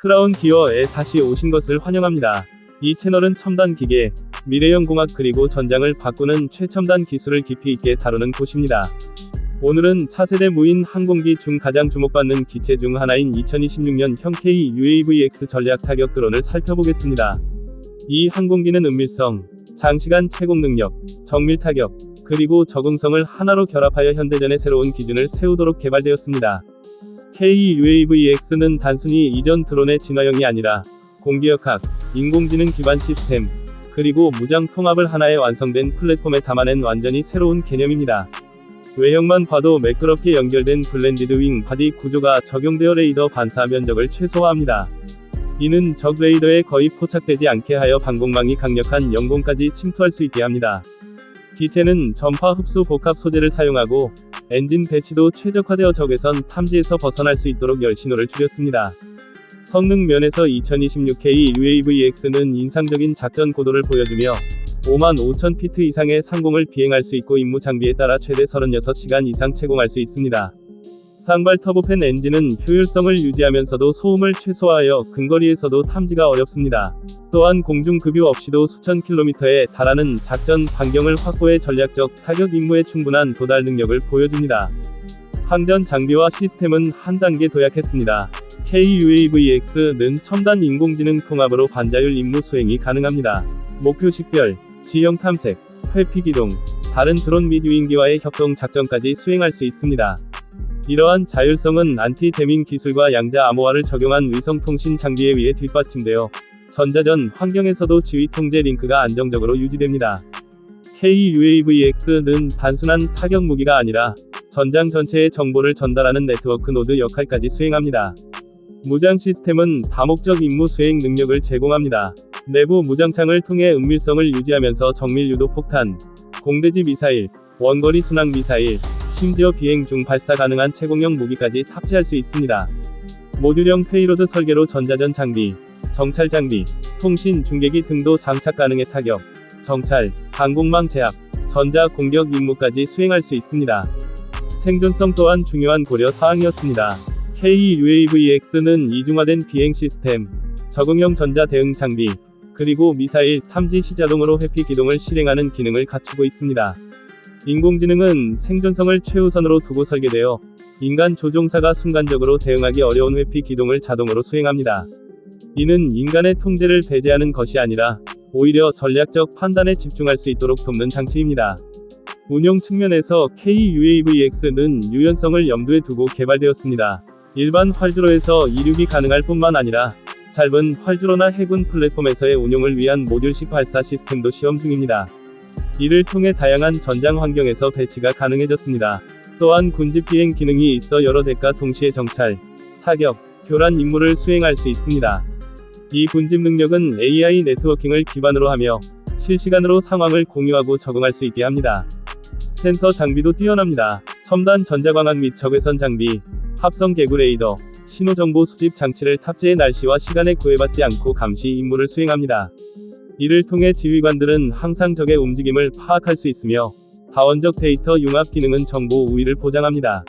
크라운 기어에 다시 오신 것을 환영합니다. 이 채널은 첨단 기계, 미래형 공학 그리고 전장을 바꾸는 최첨단 기술을 깊이 있게 다루는 곳입니다. 오늘은 차세대 무인 항공기 중 가장 주목받는 기체 중 하나인 2026년 형 K-UAVX 전략 타격 드론을 살펴보겠습니다. 이 항공기는 은밀성, 장시간 채공 능력, 정밀 타격, 그리고 적응성을 하나로 결합하여 현대전의 새로운 기준을 세우도록 개발되었습니다. K-UAVX는 단순히 이전 드론의 진화형이 아니라 공기역학, 인공지능 기반 시스템, 그리고 무장 통합을 하나의 완성된 플랫폼에 담아낸 완전히 새로운 개념입니다. 외형만 봐도 매끄럽게 연결된 블렌디드 윙 바디 구조가 적용되어 레이더 반사 면적을 최소화합니다. 이는 적 레이더에 거의 포착되지 않게 하여 방공망이 강력한 영공까지 침투할 수 있게 합니다. 기체는 전파 흡수 복합 소재를 사용하고 엔진 배치도 최적화되어 적외선 탐지에서 벗어날 수 있도록 열 신호를 줄였습니다. 성능 면에서 2026K UAVX는 인상적인 작전 고도를 보여주며 5만 5천 피트 이상의 상공을 비행할 수 있고 임무 장비에 따라 최대 36시간 이상 채공할 수 있습니다. 쌍발 터보팬 엔진은 효율성을 유지하면서도 소음을 최소화하여 근거리에서도 탐지가 어렵습니다. 또한 공중 급유 없이도 수천 킬로미터에 달하는 작전 반경을 확보해 전략적 타격 임무에 충분한 도달 능력을 보여줍니다. 항전 장비와 시스템은 한 단계 도약했습니다. KUAVX는 첨단 인공지능 통합으로 반자율 임무 수행이 가능합니다. 목표 식별, 지형 탐색, 회피 기동, 다른 드론 및 유인기와의 협동 작전까지 수행할 수 있습니다. 이러한 자율성은 안티 재밍 기술과 양자 암호화를 적용한 위성 통신 장비에 의해 뒷받침되어 전자전 환경에서도 지휘 통제 링크가 안정적으로 유지됩니다. KUAVX는 단순한 타격 무기가 아니라 전장 전체의 정보를 전달하는 네트워크 노드 역할까지 수행합니다. 무장 시스템은 다목적 임무 수행 능력을 제공합니다. 내부 무장창을 통해 은밀성을 유지하면서 정밀 유도 폭탄, 공대지 미사일, 원거리 순항 미사일, 심지어 비행 중 발사 가능한 채공형 무기까지 탑재할 수 있습니다. 모듈형 페이로드 설계로 전자전 장비, 정찰 장비, 통신 중계기 등도 장착 가능해 타격, 정찰, 항공망 제압, 전자 공격 임무까지 수행할 수 있습니다. 생존성 또한 중요한 고려 사항이었습니다. KUAVX는 이중화된 비행 시스템, 적응형 전자 대응 장비, 그리고 미사일 탐지 시자동으로 회피 기동을 실행하는 기능을 갖추고 있습니다. 인공지능은 생존성을 최우선으로 두고 설계되어 인간 조종사가 순간적으로 대응하기 어려운 회피 기동을 자동으로 수행합니다. 이는 인간의 통제를 배제하는 것이 아니라 오히려 전략적 판단에 집중할 수 있도록 돕는 장치입니다. 운용 측면에서 KUAVX는 유연성을 염두에 두고 개발되었습니다. 일반 활주로에서 이륙이 가능할 뿐만 아니라 짧은 활주로나 해군 플랫폼에서의 운용을 위한 모듈식 발사 시스템도 시험 중입니다. 이를 통해 다양한 전장 환경에서 배치가 가능해졌습니다. 또한 군집 비행 기능이 있어 여러 대가 동시에 정찰, 타격, 교란 임무를 수행할 수 있습니다. 이 군집 능력은 AI 네트워킹을 기반으로 하며 실시간으로 상황을 공유하고 적응할 수 있게 합니다. 센서 장비도 뛰어납니다. 첨단 전자광학 및 적외선 장비, 합성 개구 레이더, 신호정보 수집 장치를 탑재해 날씨와 시간에 구애받지 않고 감시 임무를 수행합니다. 이를 통해 지휘관들은 항상 적의 움직임을 파악할 수 있으며 다원적 데이터 융합 기능은 정보 우위를 보장합니다.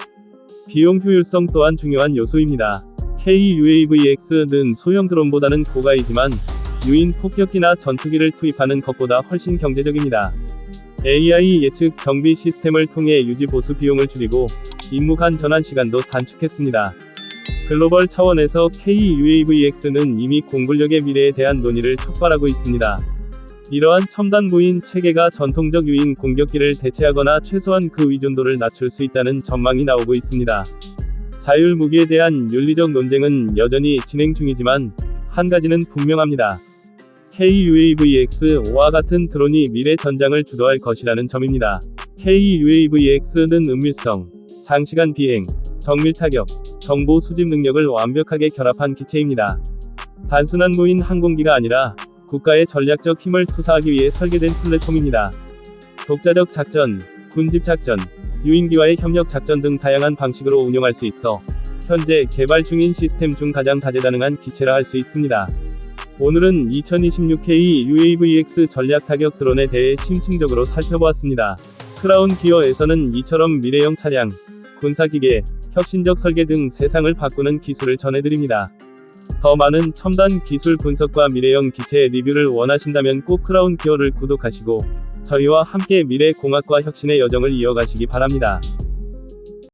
비용 효율성 또한 중요한 요소입니다. KUAVX는 소형 드론보다는 고가이지만 유인 폭격기나 전투기를 투입하는 것보다 훨씬 경제적입니다. AI 예측 정비 시스템을 통해 유지 보수 비용을 줄이고 임무 간 전환 시간도 단축했습니다. 글로벌 차원에서 KUAVX는 이미 공군력의 미래에 대한 논의를 촉발하고 있습니다. 이러한 첨단 무인 체계가 전통적 유인 공격기를 대체하거나 최소한 그 의존도를 낮출 수 있다는 전망이 나오고 있습니다. 자율 무기에 대한 윤리적 논쟁은 여전히 진행 중이지만 한 가지는 분명합니다. KUAVX와 같은 드론이 미래 전장을 주도할 것이라는 점입니다. KUAVX는 은밀성, 장시간 비행, 정밀 타격, 정보 수집 능력을 완벽하게 결합한 기체입니다. 단순한 무인 항공기가 아니라 국가의 전략적 힘을 투사하기 위해 설계된 플랫폼입니다. 독자적 작전, 군집 작전, 유인기와의 협력 작전 등 다양한 방식으로 운용할 수 있어 현재 개발 중인 시스템 중 가장 다재다능한 기체라 할 수 있습니다. 오늘은 2026K UAVX 전략 타격 드론에 대해 심층적으로 살펴보았습니다. 크라운 기어에서는 이처럼 미래형 차량, 군사기계, 혁신적 설계 등 세상을 바꾸는 기술을 전해드립니다. 더 많은 첨단 기술 분석과 미래형 기체 리뷰를 원하신다면 꼭 크라운 기어를 구독하시고 저희와 함께 미래 공학과 혁신의 여정을 이어가시기 바랍니다.